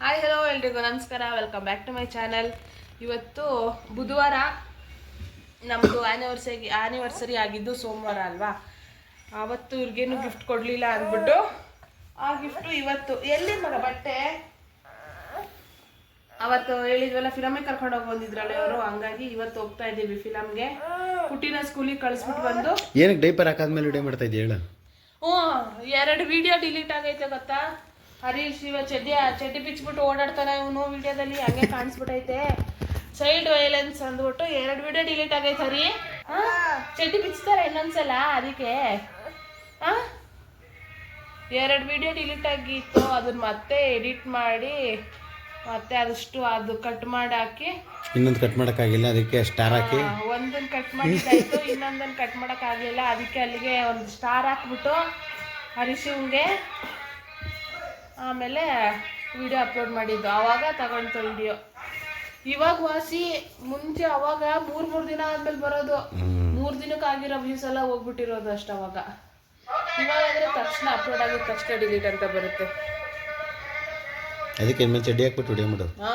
Hi hello ಎಲ್ರಿಗೂ. ನಮಸ್ಕಾರ. Welcome back to my channel ಇವತ್ತು ಬುಧವಾರ ನಮ್ಮದು ಆ್ಯನಿವರ್ಸರಿ ಆ್ಯನಿವರ್ಸರಿ ಆಗಿದ್ದು ಸೋಮವಾರ ಅಲ್ವಾ? ಆವತ್ತು ಇವ್ರಿಗೇನು ಗಿಫ್ಟ್ ಕೊಡಲಿಲ್ಲ ಅಂದ್ಬಿಟ್ಟು ಆ ಗಿಫ್ಟು ಇವತ್ತು ಎಲ್ಲಿ ಮಗ? ಬಟ್ಟೆ? ಅವತ್ತು ಹೇಳಿದ್ವಲ್ಲ ಫಿಲಮಿಗೆ ಕರ್ಕೊಂಡು ಹೋಗಿ ಬಂದಿದ್ರಲ್ಲ ಇವರು. ಹಂಗಾಗಿ ಇವತ್ತು ಹೋಗ್ತಾ ಇದ್ದೀವಿ ಫಿಲಮ್ಗೆ ಹುಟ್ಟಿನ ಸ್ಕೂಲಿಗೆ ಕಳಿಸ್ಬಿಟ್ಟು ಬಂದು. ಏನಕ್ಕೆ ಡೈಪರ್ ಹಾಕಾದ್ಮೇಲೆ ವಿಡಿಯೋ ಮಾಡ್ತಾ ಇದೆಯಾ ಹೇಳ. ಹ್ಞೂ ಎರಡು ವಿಡಿಯೋ ಡಿಲೀಟ್ ಆಗೈತೆ ಗೊತ್ತಾ? ಹರೀಶ್ ಇವ ಚಡ್ಡಿ ಚಡ್ಡಿ ಬಿಚ್ಬಿಟ್ಟು ಓಡಾಡ್ತಾನೆ ಇವನು ವಿಡಿಯೋದಲ್ಲಿ ಹಂಗೆ ಕಾಣಿಸ್ಬಿಟ್ಟೈತೆ ಸೈಡ್ ವೈಲೆನ್ಸ್ ಅಂದ್ಬಿಟ್ಟು ಎರಡು ವಿಡಿಯೋ ಡಿಲೀಟ್ ಆಗೈತೆ ಹರಿ ಚಡ್ಡಿ ಬಿಚ್ತಾರೆ ಇನ್ನೊಂದ್ಸಲ ಅದಕ್ಕೆ. ಎರಡು ವಿಡಿಯೋ ಡಿಲೀಟ್ ಆಗಿತ್ತು ಅದನ್ನ ಮತ್ತೆ ಎಡಿಟ್ ಮಾಡಿ ಮತ್ತೆ ಅದಷ್ಟು ಅದು ಕಟ್ ಮಾಡಿ ಹಾಕಿ ಇನ್ನೊಂದು ಕಟ್ ಮಾಡೋಕ್ಕಾಗಿಲ್ಲ ಅದಕ್ಕೆ ಸ್ಟಾರ್ ಹಾಕಿ. ಒಂದನ್ನು ಒಂದನ್ ಕಟ್ ಮಾಡಿದ್ದಾಯ್ತು ಇನ್ನೊಂದನ್ ಕಟ್ ಮಾಡಕ್ ಆಗ್ಲಿಲ್ಲ ಅದಕ್ಕೆ ಅಲ್ಲಿಗೆ ಒಂದು ಸ್ಟಾರ್ ಹಾಕ್ಬಿಟ್ಟು ಹರಿಶಿವ್ಗೆ ಆಮೇಲೆ ವಿಡಿಯೋ ಅಪ್ಲೋಡ್ ಮಾಡಿದ್ದು. ಅವಾಗ ತಗೊಂತು ವಿಡಿಯೋ ಇವಾಗ ವಾಸಿ ಮುಂಚೆ ಅವಾಗ ಮೂರ್ ಮೂರ್ ದಿನ ಆದ್ಮೇಲೆ ಬರೋದು. ಮೂರ್ ದಿನಕ್ಕೆ ಆಗಿರೋ ವ್ಯೂಸ್ ಎಲ್ಲ ಹೋಗ್ಬಿಟ್ಟಿರೋದು ಅಷ್ಟ ಅವಾಗ. ಇವಾಗ ಆದ್ರೆ ತಕ್ಷಣ ಅಪ್ಲೋಡ್ ಆಗಿದ ತಕ್ಷಣ ಡಿಲೀಟ್ ಅಂತ ಬರುತ್ತೆ. ಅದಕ್ಕೆ ಚಡ್ಡಿ ಹಾಕ್ಬಿಟ್ಟು ವಿಡಿಯೋ ಮಾಡೋದು. ಹಾ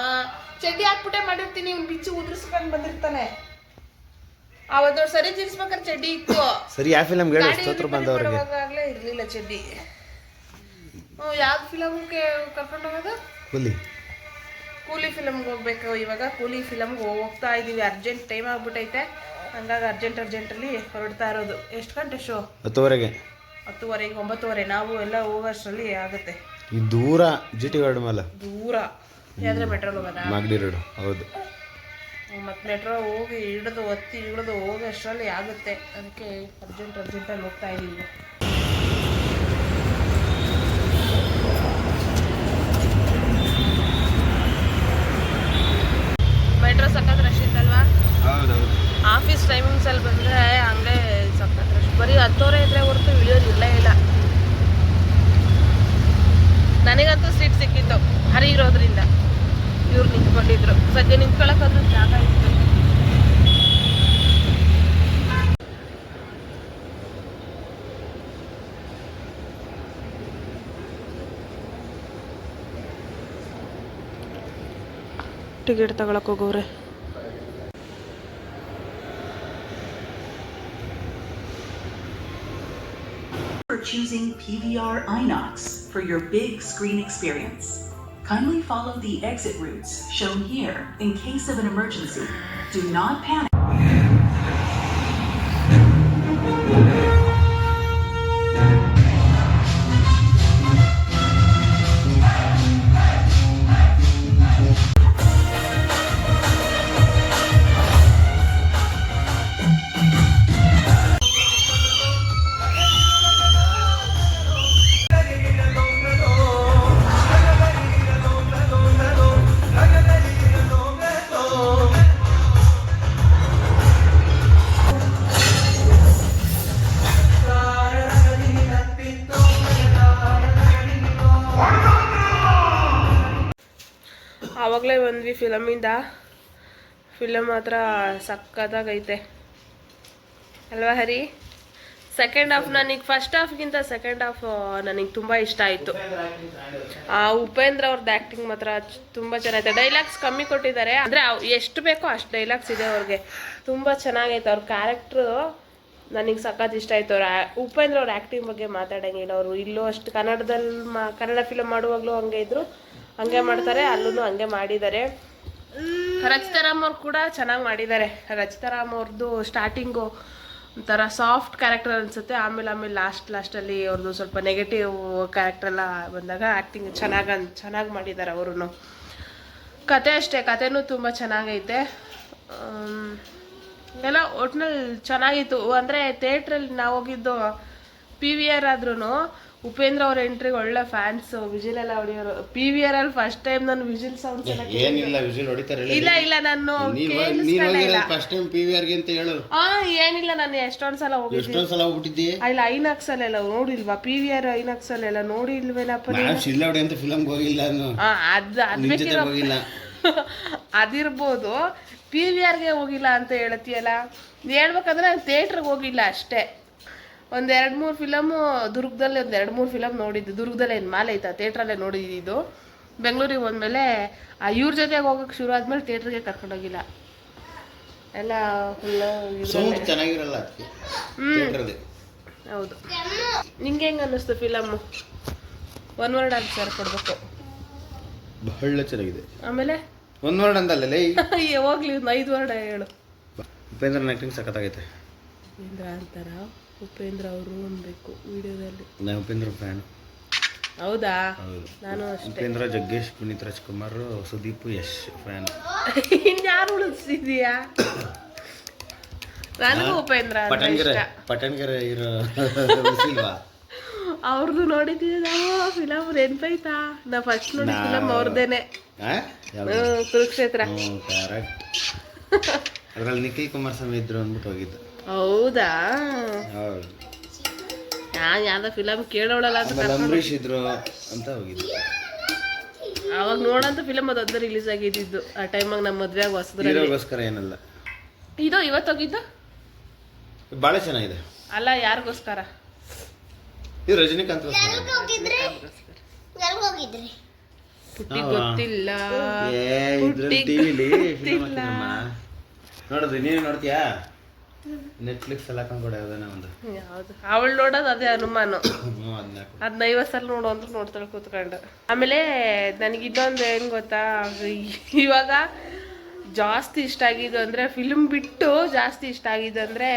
ಚಡ್ಡಿ ಹಾಕ್ಬಿಟ್ಟೆ ಮಾಡಿರ್ತೀನಿ. ಇವ್ನು ಬಿಚ್ಚು ಉದ್ರಿಸ್ಕೊಂಡು ಬಂದಿರ್ತಾನೆ. ಅವತ್ತು ಸರಿ ತಿರ್ಸ್ಬೇಕಾದ್ರೆ ಚಡ್ಡಿ ಇತ್ತು. ಸರಿ ಯಾವ ಫಿಲಮ್ ಹೇಳಿ. ಸ್ತೋತ್ರ ಬಂದವ್ರಿಗೆ? ಇರ್ಲಿಲ್ಲ ಚಡ್ಡಿ. ಯಾವ್ದು ಫಿಲಮ್ಗೆ ಕರ್ಕೊಂಡು ಹೋಗೋದು ಕೂಲಿ. ಕೂಲಿ ಫಿಲಮ್ಗೆ ಹೋಗ್ಬೇಕು ಇವಾಗ. ಕೂಲಿ ಫಿಲಮ್ಗೆ ಹೋಗ್ತಾ ಇದೀವಿ. ಅರ್ಜೆಂಟ್ ಟೈಮ್ ಆಗ್ಬಿಟ್ಟೈತೆ ಹಂಗಾಗಿ ಅರ್ಜೆಂಟ್ ಅರ್ಜೆಂಟಲ್ಲಿ ಹೊರಡ್ತಾ ಇರೋದು. ಎಷ್ಟು ಗಂಟೆ ಶೋ ಹತ್ತುವರೆಗೆ. ಹತ್ತುವರೆಗೆ ಒಂಬತ್ತುವರೆ. ನಾವು ಎಲ್ಲ ಹೋಗೋಷ್ಟರಲ್ಲಿ ಆಗುತ್ತೆ. ಈ ದೂರ ಜಿಟಿ ವಾರ್ಡ್ ಮೇಲೆ. ದೂರ. ಯಾವ್ದ್ರೆ ಮೆಟ್ರೋಲ್ ಹೋಗೋದಾ? ಮಾಗಡಿ ರೋಡು ಹೌದು. ಮತ್ತು ಮೆಟ್ರೋ ಹೋಗಿ ಹಿಡಿದು ಒತ್ತಿ ಹಿಡಿದು ಹೋಗೋಷ್ಟರಲ್ಲಿ ಆಗುತ್ತೆ. ಅದಕ್ಕೆ ಅರ್ಜೆಂಟ್ ಅರ್ಜೆಂಟಲ್ಲಿ ಹೋಗ್ತಾ ಇದ್ದೀವಿ ಮೆಟ್ರೋ ಸಖತ್ ರಶ್ ಇತ್ತಲ್ವಾ? ಆಫೀಸ್ ಟೈಮಿಂಗ್ಸ್ ಅಲ್ಲಿ ಬಂದ್ರೆ ಹಂಗೆ ಸಖತ್ ರಶ್ ಬರೀ ಹತ್ತೋರೆ ಇದ್ರೆ ಹೊರತು ಇಳಿಯೋದು ಇಲ್ಲೇ ಇಲ್ಲ. ನನಗಂತೂ ಸೀಟ್ ಸಿಕ್ಕಿತ್ತು. ಹರಿ ಇರೋದ್ರಿಂದ ಇವ್ರು ನಿಂತ್ಕೊಂಡಿದ್ರು. ಸದ್ಯ ನಿಂತ್ಕೊಳ್ಳೋಕ್ಕಾದ್ರೂ ಜಾಗ ಇತ್ತು. ಟಿಕೆಟ್ ತಗೊಳಕ್ ಹೋಗೋರೆ choosing PVR Inox for your big screen experience. Kindly follow the exit routes shown here in case of an emergency. Do not panic. ಆವಾಗಲೇ ಬಂದ್ವಿ ಫಿಲಮಿಂದ. ಫಿಲಮ್ ಮಾತ್ರ ಸಕ್ಕತ್ತಾಗೈತೆ. ಅಲ್ವಾ ಹರಿ? ಸೆಕೆಂಡ್ ಹಾಫ್ ನನಗೆ ಫಸ್ಟ್ ಹಾಫ್ಗಿಂತ ಸೆಕೆಂಡ್ ಹಾಫ್ ನನಗೆ ತುಂಬ ಇಷ್ಟ ಆಯಿತು. ಆ, ಉಪೇಂದ್ರ ಅವ್ರದ್ದು ಆ್ಯಕ್ಟಿಂಗ್ ಮಾತ್ರ ತುಂಬ ಚೆನ್ನಾಗೈತೆ. ಡೈಲಾಗ್ಸ್ ಕಮ್ಮಿ ಕೊಟ್ಟಿದ್ದಾರೆ. ಅಂದರೆ ಎಷ್ಟು ಬೇಕೋ ಅಷ್ಟು ಡೈಲಾಗ್ಸ್ ಇದೆ ಅವ್ರಿಗೆ. ತುಂಬ ಚೆನ್ನಾಗೈತೆ. ಅವ್ರ ಕ್ಯಾರೆಕ್ಟ್ರು ನನಗೆ ಸಖತ್ ಇಷ್ಟ ಆಯಿತು. ಅವ್ರ ಉಪೇಂದ್ರ ಅವ್ರ ಆ್ಯಕ್ಟಿಂಗ್ ಬಗ್ಗೆ ಮಾತಾಡೋಂಗಿಲ್ಲ ಅವರು. ಇಲ್ಲೂ ಅಷ್ಟು ಕನ್ನಡದಲ್ಲಿ ಮಾ, ಕನ್ನಡ ಫಿಲಮ್ ಮಾಡುವಾಗಲೂ ಹಂಗೆ ಇದ್ರು. ಹಂಗೆ ಮಾಡ್ತಾರೆ ಅಲ್ಲೂ ಹಂಗೆ ಮಾಡಿದ್ದಾರೆ. ರಚಿತಾರಾಮ್ ಅವ್ರು ಕೂಡ ಚೆನ್ನಾಗಿ ಮಾಡಿದ್ದಾರೆ. ರಚಿತಾರಾಮ್ ಅವ್ರದ್ದು ಸ್ಟಾರ್ಟಿಂಗು ಒಂಥರ ಸಾಫ್ಟ್ ಕ್ಯಾರೆಕ್ಟರ್ ಅನಿಸುತ್ತೆ. ಆಮೇಲೆ ಆಮೇಲೆ ಲಾಸ್ಟ್ ಲಾಸ್ಟಲ್ಲಿ ಅವ್ರದ್ದು ಸ್ವಲ್ಪ ನೆಗೆಟಿವ್ ಕ್ಯಾರೆಕ್ಟರ್ ಎಲ್ಲ ಬಂದಾಗ ಆ್ಯಕ್ಟಿಂಗ್ ಚೆನ್ನಾಗಿ ಚೆನ್ನಾಗಿ ಮಾಡಿದ್ದಾರೆ ಅವರು ಕತೆ ಅಷ್ಟೇ ಕತೆನೂ ತುಂಬ ಚೆನ್ನಾಗೈತೆ. ಎಲ್ಲ ಒಟ್ನಲ್ಲಿ ಚೆನ್ನಾಗಿತ್ತು. ಅಂದರೆ ಥಿಯೇಟ್ರಲ್ಲಿ ನಾವು ಹೋಗಿದ್ದು ಪಿ ವಿ ಆರ್ ಆದ್ರೂ ಉಪೇಂದ್ರ ಅವ್ರ ಎಂಟ್ರಿಗೆ ಒಳ್ಳೆ ಫ್ಯಾನ್ಸ್ ವಿಜಿಲ್ ಎಲ್ಲ ಹೊಡಿಯೋರು. ಪಿ ವಿ ಆರ್ ಅಲ್ಲಿ ಫಸ್ಟ್ ಟೈಮ್ ನಾನು ವಿಜಿಲ್ ಸೌಂಡ್ಸ್ ಎಲ್ಲ ಏನಿಲ್ಲ ವಿಜಿಲ್ ಹೊಡಿತಾರೆ ಇಲ್ಲ ಇಲ್ಲ ನಾನು ಫಸ್ಟ್ ಟೈಮ್ ಪಿ ವಿ ಆರ್ಗೆ ಅಂತ ಹೇಳು. ಆ ಏನಿಲ್ಲ ನಾನು ಎಷ್ಟೊಂದ್ ಸಲ ಹೋಗಿ ಎಷ್ಟೊಂದ್ ಸಲ ಹೋಗ್ಬಿಟ್ಟಿದ್ದೆ? ಇಲ್ಲ ಐನಾಕ್ಸ್ ಅಲ್ಲೆಲ್ಲ ನೋಡಿಲ್ವಾ? ಪಿ ವಿ ಆರ್ ಐನಾಕ್ಸ್ ಅಲ್ಲೆಲ್ಲ ನೋಡಿಲ್ವೇನಪ್ಪ ನಾವು ಶಿಲ್ಲಾವಡಿ ಅಂತ ಫಿಲಮ್ ಅದ್ ಹೋಗಿಲ್ಲ. ಅದಿರ್ಬೋದು. ಪಿ ವಿ ಆರ್ಗೆ ಹೋಗಿಲ್ಲ ಅಂತ ಹೇಳ್ತೀಯಲ್ಲ ಹೇಳ್ಬೇಕಂದ್ರೆ ನಾನು ಥಿಯೇಟ್ರಿಗೆ ಹೋಗಿಲ್ಲ ಅಷ್ಟೇ. ಒಂದು ಎರಡು ಮೂರು ಫಿಲಮು ದುರ್ಗದಲ್ಲಿ ಒಂದು ಎರಡು ಮೂರು ಫಿಲಮ್ ನೋಡಿದ್ದು. ದುರ್ಗದಲ್ಲೇ ಏನು ಮಾಲೆ ಐತಾ ಥಿಯೇಟ್ರಲ್ಲೇ ನೋಡಿದ್ದು ಬೆಂಗಳೂರಿಗೆ ಬಂದಮೇಲೆ ಆ ಇವ್ರ ಜೊತೆಗೆ ಹೋಗೋಕೆ ಶುರು ಆದ್ಮೇಲೆ ಥಿಯೇಟ್ರಿಗೆ ಕರ್ಕೊಂಡೋಗಿಲ್ಲ ಎಲ್ಲ ಚೆನ್ನಾಗಿರಲ್ಲ ಹೌದು. ನಿಂಗೆ ಹೆಂಗೆ ಅನ್ನಿಸ್ತು ಫಿಲಮ್ಮು ಒನ್ ವರ್ಡ್ ಆನ್ಸರ್ ಕೊಡ್ಬೇಕು. ಬಹಳ ಚೆನ್ನಾಗಿದೆ. ಆಮೇಲೆ? ಒನ್ ವರ್ಡ್ ಅಂದಲ್ಲ ಹೋಗ್ಲಿ ಒಂದು ಐದು ವರ್ಡ್ ಹೇಳು. ಉಪೇಂದ್ರನ ಆಕ್ಟಿಂಗ್ ಸಖತ್ತಾಗೈತೆ. ಉಪೇಂದ್ರ ಅಂತಾರ? ಉಪೇಂದ್ರ ಅವರು ಅನ್ಬೇಕು ವಿಡಿಯೋದಲ್ಲಿ. ನಾನು ಉಪೇಂದ್ರ ಫ್ಯಾನ್. ಹೌದಾ? ನಾನು ಅಷ್ಟೇ. ಉಪೇಂದ್ರ ಜಗ್ಗೇಶ್ ಪುನೀತ್ ರಾಜ್ಕುಮಾರ್ ಸುದೀಪ್ ಯಶ್ ಫ್ಯಾನ್. ಇನ್ಯಾರು ಉಳಿಸಿದೀಯಾ? ನನಗೂ ಉಪೇಂದ್ರ ಅಂದ್ರೆ ಪಟನ್ಗೆರೆ ಇಷ್ಟ. ಪಟನ್ಗೆರೆ ಇರೋ ಅವ್ರದ್ದು ನೋಡಿದ್ದೀವಿ ನಾವು ಫಿಲಮ್ ನೆನ್ಪೈತಾ ನಾ ಫಸ್ಟ್ ನೋಡಿ ಫಿಲಮ್ ಅವ್ರದ್ದೇನೆ ಕುರುಕ್ಷೇತ್ರ. ಕರೆಕ್ಟ್ ಅದ್ರಲ್ಲಿ ನಿಖಿಲ್ ಕುಮಾರಸ್ವಾಮಿ ಇದ್ರು ಅಂದ್ಬಿಟ್ಟು ಹೋಗಿದ್ದು. ಹೌದಾ? ಹೌದು. ನಾ ಯಾವ್ದೋ ಫಿಲಮ್ ಕೇಳೋಳಲ್ಲ ಅಂತ ಆಮೇಲೆ ಅಂಬರೀಷ್ ಇದ್ರು ಅಂತ ಹೋಗಿದ್ದೆ. ಅವಾಗ ನೋಡಂತ ಫಿಲಮ್ ಅದೊಂದು ರಿಲೀಸ್ ಆಗಿದ್ದು ಆ ಟೈಮಾಗ ನಮ್ಮ ಮದ್ವೆಯಾಗ ಹೊಸದ್ರಲ್ಲಿ. ಹೀರೋಗೋಸ್ಕರ ಏನಲ್ಲ. ಇದು ಇವತ್ತೋಗಿದ್ದು ಭಾಳ ಚೆನ್ನಾಗಿದೆ. ಅಲ್ಲ ಯಾರಿಗೋಸ್ಕರ? ಇದು ರಜನಿಕಾಂತ್ ಪುಟ್ಟಿ ಗೊತ್ತಿಲ್ಲ. ಏ ಇದ್ರಲ್ಲಿ ಟಿವಿಲಿ ನೋಡಿದ್ರಿ ನೀನು ನೋಡ್ತೀಯಾ? ನೆಟ್ಫ್ಲಿಕ್ಸ್ ಎಲ್ಲ ಹಾಕೊಂಡ್ಕೊಡ ಯಾವ್ದಾನ ಒಂದು. ಯಾವ್ದು? ಅವಳು ನೋಡೋದು ಅದೇ ಅನುಮಾನ. ಅದನ್ನ ಐವತ್ತು ಸಲ ನೋಡು ಅಂದ್ರೆ ನೋಡ್ತಾಳೆ ಕೂತ್ಕೊಂಡು. ಆಮೇಲೆ ನನಗೆ ಇದೊಂದು ಹೆಂಗ್ ಗೊತ್ತಾ? ಇವಾಗ ಜಾಸ್ತಿ ಇಷ್ಟ ಆಗಿದ್ದು ಅಂದರೆ ಫಿಲ್ಮ್ ಬಿಟ್ಟು ಜಾಸ್ತಿ ಇಷ್ಟ ಆಗಿದ್ದು ಅಂದರೆ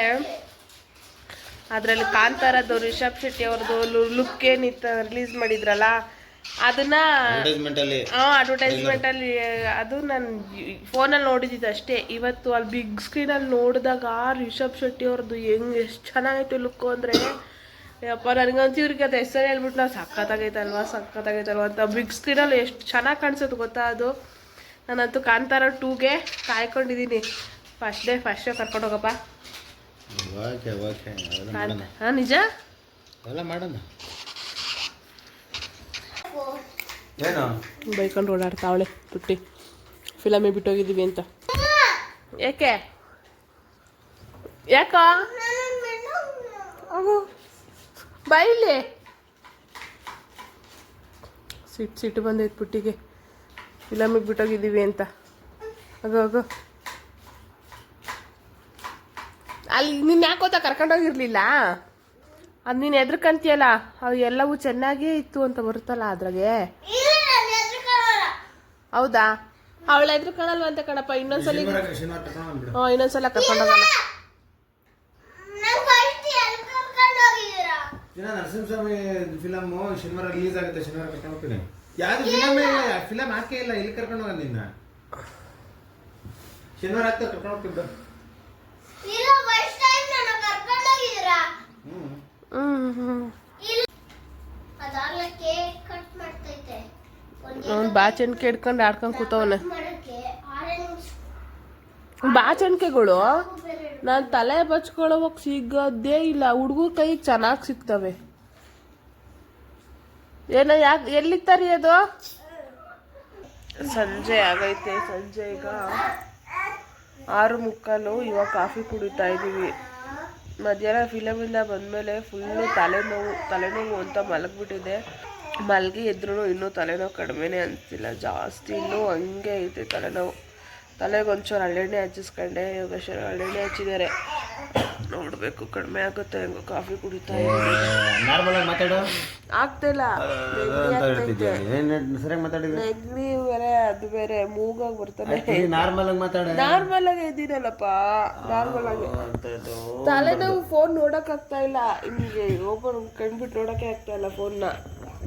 ಅದರಲ್ಲಿ ಕಾಂತಾರದ್ದು ರಿಷಬ್ ಶೆಟ್ಟಿ ಅವ್ರದ್ದು ಲುಕ್ ಏನಿತ್ತು ರಿಲೀಸ್ ಮಾಡಿದ್ರಲ್ಲ ಅದನ್ನ ಅಡ್ವರ್ಟೈಸ್ಮೆಂಟ್ ಅಲ್ಲಿ. ಅಲ್ಲಿ ಅದು ನಾನು ಫೋನಲ್ಲಿ ನೋಡಿದ್ದು ಅಷ್ಟೇ. ಇವತ್ತು ಅಲ್ಲಿ ಬಿಗ್ ಸ್ಕ್ರೀನ್ ಅಲ್ಲಿ ನೋಡಿದಾಗ ರಿಷಬ್ ಶೆಟ್ಟಿ ಅವ್ರದ್ದು ಹೆಂಗ್ ಎಷ್ಟು ಚೆನ್ನಾಗೈತೆ ಲುಕ್ಕು ಅಂದ್ರೆ ಯಪ್ಪ ನನಗಂತೂ ಇವ್ರಿಗೆ ಅದು ಹೆಸರು ಹೇಳ್ಬಿಟ್ಟು ನಾವು ಸಕ್ಕತ್ತಾಗೈತಲ್ವಾ ಸಕ್ಕತ್ತಾಗೈತಲ್ವಾ ಅಂತ ಬಿಗ್ ಸ್ಕ್ರೀನಲ್ಲಿ ಎಷ್ಟು ಚೆನ್ನಾಗಿ ಕಾಣಿಸುತ್ತೆ ಗೊತ್ತಾ ಅದು? ನಾನಂತೂ ಕಾಂತಾರ ಟೂಗೆ ಕಾಯ್ಕೊಂಡಿದ್ದೀನಿ ಫಸ್ಟ್ ಡೇ ಫಸ್ಟ್ ಶೋ ಕರ್ಕೊಂಡು ಹೋಗಪ್ಪ. ನಿಜ? ಮಾಡೋಣ. ಬೈಕೊಂಡು ಓಡಾಡ್ತಾವಳೆ ಪುಟ್ಟಿ ಫಿಲಮೇ ಬಿಟ್ಟೋಗಿದ್ದೀವಿ ಅಂತ. ಯಾಕೆ? ಯಾಕ ಬೈಲಿ ಸಿಟ್ಟು ಸಿಟ್ಟು ಬಂದೈತೆ ಪುಟ್ಟಿಗೆ. ಫಿಲಮಿಗೆ ಬಿಟ್ಟೋಗಿದ್ದೀವಿ ಅಂತ. ಅಗೋ ಅಗೋ ಅಲ್ಲಿ ನಿನ್ನ ಯಾಕೋತ ಕರ್ಕೊಂಡೋಗಿರ್ಲಿಲ್ಲ ಅದು ನೀನು ಎದ್ರಕಂತೀಯಲ್ಲ, ಅವು ಎಲ್ಲವೂ ಚೆನ್ನಾಗೇ ಇತ್ತು ಅಂತ ಬರುತ್ತಲ್ಲ ಅದ್ರಾಗೆ. ಹೌದಾ? ಅವಳ ಎದುರು ಕಾಣಲ್ವ ಅಂತ ಕಣಪ್ಪ ಇನ್ನೊಂದ್ಸಲ ಹ್ಞೂ ಇನ್ನೊಂದ್ಸಲ ಕರ್ಕೊಂಡೋಗಲ್ಲ ನರಸಿಂಹಸ್ವಾಮಿ ಫಿಲಮ್ ಶನಿವಾರ ರಿಲೀಸ್ ಆಗುತ್ತೆ ಶನಿವಾರ ಕರ್ಕೊಂಡು ಹೋಗ್ತೀನಿ. ಯಾವ್ದು ಫಿಲಮ್ ಇಲ್ಲ ಫಿಲಮ್ ಹಾಕೇ ಇಲ್ಲ ಇಲ್ಲಿ ಕರ್ಕೊಂಡು ನಿನ್ನ ಶನಿವಾರ ಆಗ್ತಾ ಕರ್ಕೊಂಡು ಹ್ಞೂ ಅದಾಗ್ಲೇ ಕೇಕ್ ಕಟ್ ಮಾಡ್ತೈತೆ. ಅವ್ನು ಬಾಚಣಿಕೆ ಹಿಡ್ಕೊಂಡು ಆಡ್ಕೊಂಡು ಕೂತವನೆ. ಬಾಚಣಿಕೆಗಳು ನಾನು ತಲೆ ಬಚ್ಕೊಳ್ಳೋವಾಗ ಸಿಗೋದೇ ಇಲ್ಲ. ಹುಡುಗರ ಕೈಗೆ ಚೆನ್ನಾಗಿ ಸಿಗ್ತವೆ. ಏನೋ ಯಾಕೆ, ಎಲ್ಲಿಗೆ ಅದು? ಸಂಜೆ ಆಗೈತೆ, ಸಂಜೆ ಈಗ. ಆರು ಮುಕ್ಕಾಲು ಇವಾಗ ಕಾಫಿ ಕುಡಿತಾ ಇದ್ದೀವಿ. ಮಧ್ಯಾಹ್ನ ಫಿಲಮಿಂದ ಬಂದಮೇಲೆ ಫುಲ್ಲು ತಲೆನೋವು ತಲೆನೋವು ಅಂತ ಮಲಗಿಬಿಟ್ಟಿದೆ. ಮಲಗಿ ಎದ್ರೂ ಇನ್ನೂ ತಲೆನೋವು ಕಡಿಮೆನೇ ಅನಿಸ್ತಿಲ್ಲ ಜಾಸ್ತಿ ಇನ್ನೂ ಹಂಗೆ ಐತೆ ತಲೆನೋವು. ತಲೆಗೆ ಒಂಚೂರು ಹಳ್ಳೆಣ್ಣೆ ಹಚ್ಚಿಸ್ಕೊಂಡೆ, ಯೋಗೇಶ್ವರ ಹಳ್ಳೆಣ್ಣೆ ಹಚ್ಚಿದ್ದಾರೆ. ನೋಡಬೇಕು ಕಡಿಮೆ ಆಗುತ್ತೆ ಹೆಂಗೋ ಕಾಫಿ ಕುಡಿತಾ ನಾರ್ಮಲ್ ಆಗಿ ಮಾತಾಡು. ಆಗ್ತಿಲ್ಲ ಅಂತ ಹೇಳ್ತಿದ್ಯಾ? ಏನು ಸರಿಯಾಗಿ ಮಾತಾಡಿದ್ರೆ ನೆಗ್ಲಿ ಬೇರೆ ಅದು ಬೇರೆ ಮೂಗಾಗಿ ಬರ್ತಾನೆ. ನಾರ್ಮಲ್ ಆಗಿ ಮಾತಾಡ. ನಾರ್ಮಲ್ ಆಗಿ ಇದ್ದೀನಲ್ಲಪ್ಪ. ನಾರ್ಮಲ್ ಆಗಿ. ತಲೆನೋವು ಫೋನ್ ನೋಡಕ್ ಆಗ್ತಾ ಇಲ್ಲ. ಹಿಂಗೆ ಓಪನ್ ಕಣ್ಬಿಟ್ಟು ನೋಡಕ್ಕೆ ಆಗ್ತಾ ಇಲ್ಲ ಫೋನ್ನ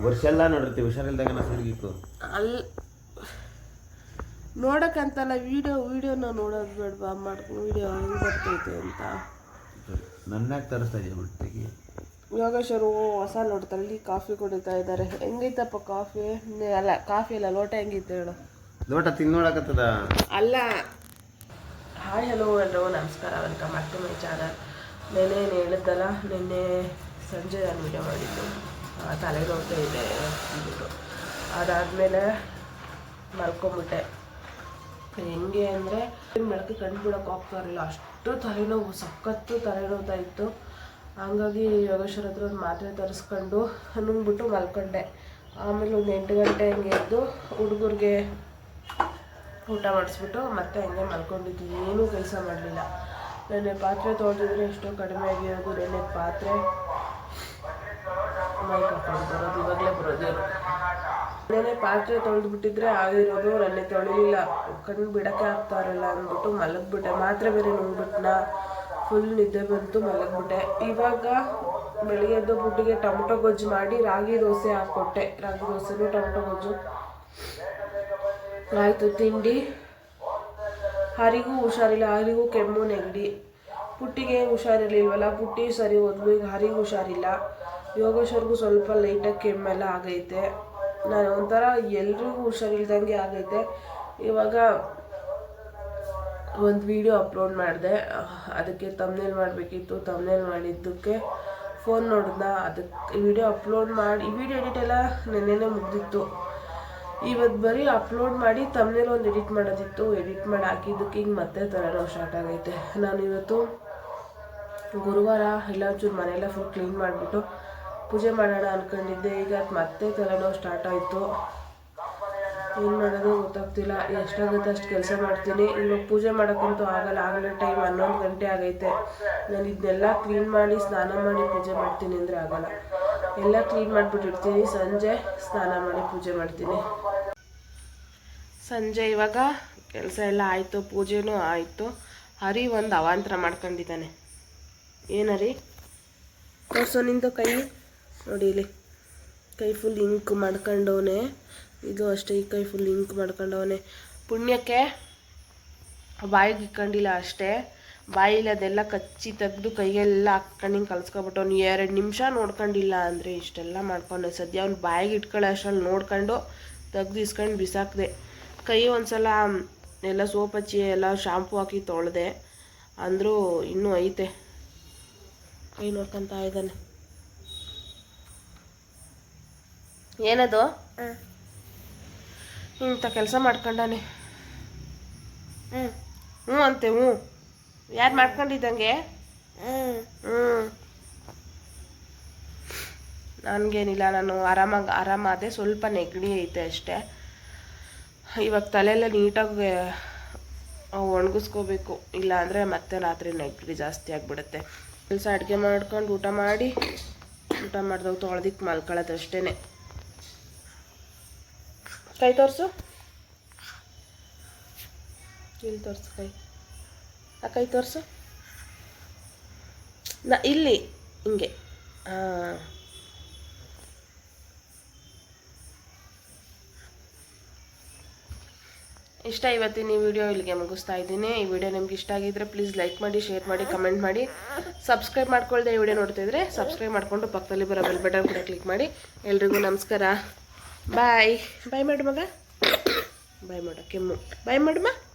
ವರ್ಷ ಎಲ್ಲ ನೋಡಿರ್ತೀವಿ ಹುಷಾರಿಲ್ದಾಗ ನಾ ಸರಿಗಿತ್ತು ಅಲ್ ನೋಡಕ್ಕಂತಲ್ಲ ವಿಡಿಯೋ ವಿಡಿಯೋನ ನೋಡೋದು ಬೇಡವಾ? ಮಾಡ್ಕೊ ವಿಡಿಯೋ ಹೆಂಗೆ ಬರ್ತೈತೆ ಅಂತ. ನನ್ನಾಗ ತರಿಸ್ತಾ ಇದೆಯಾ ಹುಟ್ಟಿಗೆ? ಯೋಗೇಶ್ವರು ಹೊಸ ಲೋಟದಲ್ಲಿ ಕಾಫಿ ಕುಡಿತಾ ಇದ್ದಾರೆ. ಹೆಂಗೈತಪ್ಪ ಕಾಫಿ? ಅಲ್ಲ ಕಾಫಿ ಅಲ್ಲ ಲೋಟ ಹೆಂಗಿತ್ತು ಹೇಳು. ಲೋಟ ತಿನ್ನೋಡಕತ್ತದ ಅಲ್ಲ. ಹಾಯ್ ಹಲೋ ಎಲ್ಲೋ ನಮಸ್ಕಾರ welcome back to my channel ನೆನ್ನೆ ಏನು ಹೇಳಿದ್ದಲ್ಲ ನಿನ್ನೆ ಸಂಜೆ ನಾನು ವಿಡಿಯೋ ಮಾಡಿದ್ದು. ತಲೆ ತಲೆನೋವ್ತಾ ಇದೆ ಅಂದ್ಬಿಟ್ಟು. ಅದಾದಮೇಲೆ ಮಲ್ಕೊಂಬಿಟ್ಟೆ. ಹೆಂಗೆ ಅಂದರೆ ಬೆಳಗ್ಗೆ ಕಣ್ಣು ಬಿಡೋಕೆ ಹೋಗ್ತಾ ಇರಲಿಲ್ಲ. ಅಷ್ಟು ತಲೆನೋವು, ಸಖತ್ತು ತಲೆನೋವ್ತಾ ಇತ್ತು. ಹಂಗಾಗಿ ಯೋಗೇಶ್ವರ ಹತ್ರ ಒಂದು ಮಾತ್ರೆ ತರಿಸ್ಕೊಂಡು ನುಂಗ್ಬಿಟ್ಟು ಮಲ್ಕೊಂಡೆ. ಆಮೇಲೆ ಒಂದು ಎಂಟು ಗಂಟೆ ಹಂಗೆ ಎದ್ದು ಹುಡುಗರಿಗೆ ಊಟ ಮಾಡಿಸ್ಬಿಟ್ಟು ಮತ್ತೆ ಹಂಗೆ ಮಲ್ಕೊಂಡಿದ್ದು ಏನೂ ಕೆಲಸ ಮಾಡಲಿಲ್ಲ. ನೆನೆ ಪಾತ್ರೆ ತೊಳೆದಿದ್ರೆ ಎಷ್ಟೋ ಕಡಿಮೆ ಆಗಿರೋದು ನೆನೆ ಪಾತ್ರೆ ಮೈ ಕರ್ಕೊಂಡು ಬರೋದು. ಇವಾಗಲೇ ಬರೋದು ಇವರು ಪಾತ್ರೆ ತೊಳೆದು ಬಿಟ್ಟಿದ್ರೆ ಆಗಿರೋದು ನನಗೆ ತೊಳಿಲಿಲ್ಲ. ಕಣ್ಣು ಬಿಡಕ್ಕೆ ಆಗ್ತಾ ಇರಲ್ಲ ಅಂದ್ಬಿಟ್ಟು ಮಲಗ್ಬಿಟ್ಟೆ. ಮಾತ್ರೆ ಬೇರೆ ನೋಡ್ಬಿಟ್ನಾ. ಫುಲ್ ನಿದ್ದೆ ಬಂತು, ಮಲಗ್ಬಿಟ್ಟೆ. ಇವಾಗ ಬೆಳಿಗ್ಗೆ ಎದ್ದು ಬುಟ್ಟಿಗೆ ಟೊಮೊಟೊ ಗೊಜ್ಜು ಮಾಡಿ ರಾಗಿ ದೋಸೆ ಹಾಕ್ಕೊಟ್ಟೆ. ರಾಗಿ ದೋಸೆನೂ ಟೊಮೊಟೊ ಗೊಜ್ಜು. ಆಯಿತು, ತಿಂಡಿ. ಹರಿಗೂ ಹುಷಾರಿಲ್ಲ. ಹರಿಗೂ ಕೆಮ್ಮು, ನೆಗಡಿ. ಪುಟ್ಟಿಗೆ ಹುಷಾರಿರ್ಲಿಲ್ವಲ್ಲ? ಪುಟ್ಟಿ ಸರಿ ಹೋದ್ವಿ ಹರಿಗೂ ಹುಷಾರಿಲ್ಲ. ಯೋಗೇಶ್ವರ್ಗೂ ಸ್ವಲ್ಪ ಲೈಟಾಗಿ ಕೆಮ್ಮೆಲ್ಲ ಆಗೈತೆ. ನಾನು ಒಂಥರ ಎಲ್ರಿಗೂ ಹುಷಾರಿಲ್ದಂಗೆ ಆಗೈತೆ. ಇವಾಗ ಒಂದು ವಿಡಿಯೋ ಅಪ್ಲೋಡ್ ಮಾಡಿದೆ. ಅದಕ್ಕೆ ತಮ್ಮನೇಲಿ ಮಾಡಬೇಕಿತ್ತು ತಮ್ನೇಲ್ ಮಾಡಿದ್ದಕ್ಕೆ ಫೋನ್ ನೋಡಿದ್ನ. ಅದಕ್ಕೆ ವಿಡಿಯೋ ಅಪ್ಲೋಡ್ ಮಾಡಿ ವಿಡಿಯೋ ಎಡಿಟ್ ಎಲ್ಲ ನೆನ್ನೆ ಮುಗ್ದಿತ್ತು. ಇವತ್ತು ಬರೀ ಅಪ್ಲೋಡ್ ಮಾಡಿ ತಮ್ಮನೇಲಿ ಒಂದು ಎಡಿಟ್ ಮಾಡೋದಿತ್ತು. ಎಡಿಟ್ ಮಾಡಿ ಹಾಕಿದ್ದಕ್ಕೆ ಹಿಂಗೆ ಮತ್ತೆ ತಲೆನೋವು ಸ್ಟಾರ್ಟ್ ಆಗೈತೆ. ನಾನು ಇವತ್ತು ಗುರುವಾರ ಎಲ್ಲ ಒಂಚೂರು ಮನೆಯೆಲ್ಲ ಫುಲ್ ಕ್ಲೀನ್ ಮಾಡಿಬಿಟ್ಟು ಪೂಜೆ ಮಾಡೋಣ ಅಂದ್ಕೊಂಡಿದ್ದೆ ಈಗ ಮತ್ತೆ ತಲೆನೋವು ಸ್ಟಾರ್ಟ್ ಆಯಿತು. ಏನು ಮಾಡೋದು ಗೊತ್ತಾಗ್ತಿಲ್ಲ. ಎಷ್ಟಾಗುತ್ತೆ ಅಷ್ಟು ಕೆಲಸ ಮಾಡ್ತೀನಿ. ಇವಾಗ ಪೂಜೆ ಮಾಡೋಕ್ಕಂತೂ ಆಗಲ್ಲ. ಆಗಲೇ ಟೈಮ್ ಹನ್ನೊಂದು ಗಂಟೆ ಆಗೈತೆ. ನಾನು ಇದನ್ನೆಲ್ಲ ಕ್ಲೀನ್ ಮಾಡಿ, ಸ್ನಾನ ಮಾಡಿ ಪೂಜೆ ಮಾಡ್ತೀನಿ ಅಂದರೆ ಆಗಲ್ಲ. ಎಲ್ಲ ಕ್ಲೀನ್ ಮಾಡಿಬಿಟ್ಟಿರ್ತೀನಿ. ಸಂಜೆ ಸ್ನಾನ ಮಾಡಿ ಪೂಜೆ ಮಾಡ್ತೀನಿ. ಸಂಜೆ ಇವಾಗ ಕೆಲಸ ಎಲ್ಲ ಆಯಿತು. ಪೂಜೆನೂ ಆಯಿತು. ಹರಿ ಒಂದು ಅವಾಂತರ ಮಾಡ್ಕೊಂಡಿದ್ದಾನೆ. ಏನರಿ ತೋರ್ಸೋ ನಿಂದು ಕೈ. ನೋಡಿ ಇಲ್ಲಿ. ಕೈ ಫುಲ್ ಇಂಕ್ ಮಾಡ್ಕೊಂಡವನೆ. ಇದು ಅಷ್ಟೇ, ಈ ಕೈ ಫುಲ್ ಇಂಕ್ ಮಾಡ್ಕೊಂಡವನೆ. ಪುಣ್ಯಕ್ಕೆ ಬಾಯಿಗೆ ಇಕ್ಕಂಡಿಲ್ಲ ಅಷ್ಟೇ. ಬಾಯಿಲಿ ಅದೆಲ್ಲ ಕಚ್ಚಿ ತೆಗೆದು ಕೈಗೆಲ್ಲ ಹಾಕ್ಕೊಂಡು ಕಲ್ಸ್ಕೊಬಿಟ್ಟು ಅವ್ನು ಎರಡು ನಿಮಿಷ ನೋಡ್ಕೊಂಡಿಲ್ಲ ಅಂದರೆ ಇಷ್ಟೆಲ್ಲ ಮಾಡ್ಕೊಂಡೆ. ಸದ್ಯ ಅವ್ನು ಬಾಯಿಗೆ ಇಟ್ಕೊಳ್ಳೋ ಅಷ್ಟರಲ್ಲಿ ನೋಡ್ಕೊಂಡು ತೆಗ್ದು ಇಸ್ಕೊಂಡು ಬಿಸಾಕಿದೆ. ಕೈ ಒಂದ್ಸಲ ಎಲ್ಲ ಸೋಪ್ ಹಚ್ಚಿ ಎಲ್ಲ ಶಾಂಪು ಹಾಕಿ ತೊಳೆದೆ. ಅಂದರೂ ಇನ್ನೂ ಐತೆ. ಕೈ ನೋಡ್ಕೊತಾ ಇದ್ದಾನೆ. ಏನದು? ಇಂಥ ಕೆಲಸ ಮಾಡ್ಕೊಂಡಾನೆ. ಹ್ಞೂ ಹ್ಞೂ ಅಂತೆ ಹ್ಞೂ. ಯಾರು ಮಾಡ್ಕೊಂಡಿದ್ದಂಗೆ? ಹ್ಞೂ ನನಗೇನಿಲ್ಲ ನಾನು ಆರಾಮಾಗಿ ಆರಾಮಾದೆ ಸ್ವಲ್ಪ ನೆಗಡಿ ಐತೆ ಅಷ್ಟೇ. ಇವಾಗ ತಲೆಯೆಲ್ಲ ನೀಟಾಗಿ ಒಣಗಿಸ್ಕೋಬೇಕು. ಇಲ್ಲ ಅಂದರೆ ಮತ್ತೆ ರಾತ್ರಿ ನೆಗಡಿ ಜಾಸ್ತಿ ಆಗಿಬಿಡುತ್ತೆ. ಕೆಲಸ ಅಡುಗೆ ಮಾಡ್ಕೊಂಡು ಊಟ ಮಾಡಿ ಊಟ ಮಾಡಿದಾಗ ತೊಳೆದಿಕ್ಕೆ ಮಲ್ಕೊಳ್ಳೋದು ಅಷ್ಟೇ ಕೈ ತೋರಿಸು. ಇಲ್ಲಿ ತೋರಿಸು ಕೈ. ಆ ಕೈ ತೋರಿಸು. ನಾ, ಇಲ್ಲಿ, ಹಿಂಗೆ. ಹಾಂ ಇಷ್ಟ ಇವತ್ತಿನ ಈ ವಿಡಿಯೋ ಇಲ್ಲಿಗೆ ಮುಗಿಸ್ತಾ ಇದ್ದೀನಿ. ಈ ವಿಡಿಯೋ ನಿಮ್ಗೆ ಇಷ್ಟ ಆಗಿದ್ರೆ ಪ್ಲೀಸ್ ಲೈಕ್ ಮಾಡಿ ಶೇರ್ ಮಾಡಿ ಕಮೆಂಟ್ ಮಾಡಿ. ಸಬ್ಸ್ಕ್ರೈಬ್ ಮಾಡ್ಕೊಳ್ದೆ ಈ ವಿಡಿಯೋ ನೋಡ್ತಿದ್ರೆ ಸಬ್ಸ್ಕ್ರೈಬ್ ಮಾಡಿಕೊಂಡು ಪಕ್ಕದಲ್ಲಿ ಬರೋ ಬೆಲ್ ಬಟನ್ ಕೂಡ ಕ್ಲಿಕ್ ಮಾಡಿ. ಎಲ್ರಿಗೂ ನಮಸ್ಕಾರ. ಬಾಯ್. ಬಾಯ್ ಮಾಡು ಮಗ. ಬಾಯ್ ಮಾಡು ಕೆಮ್ಮು. ಬಾಯ್ ಮಾಡು ಮಾ.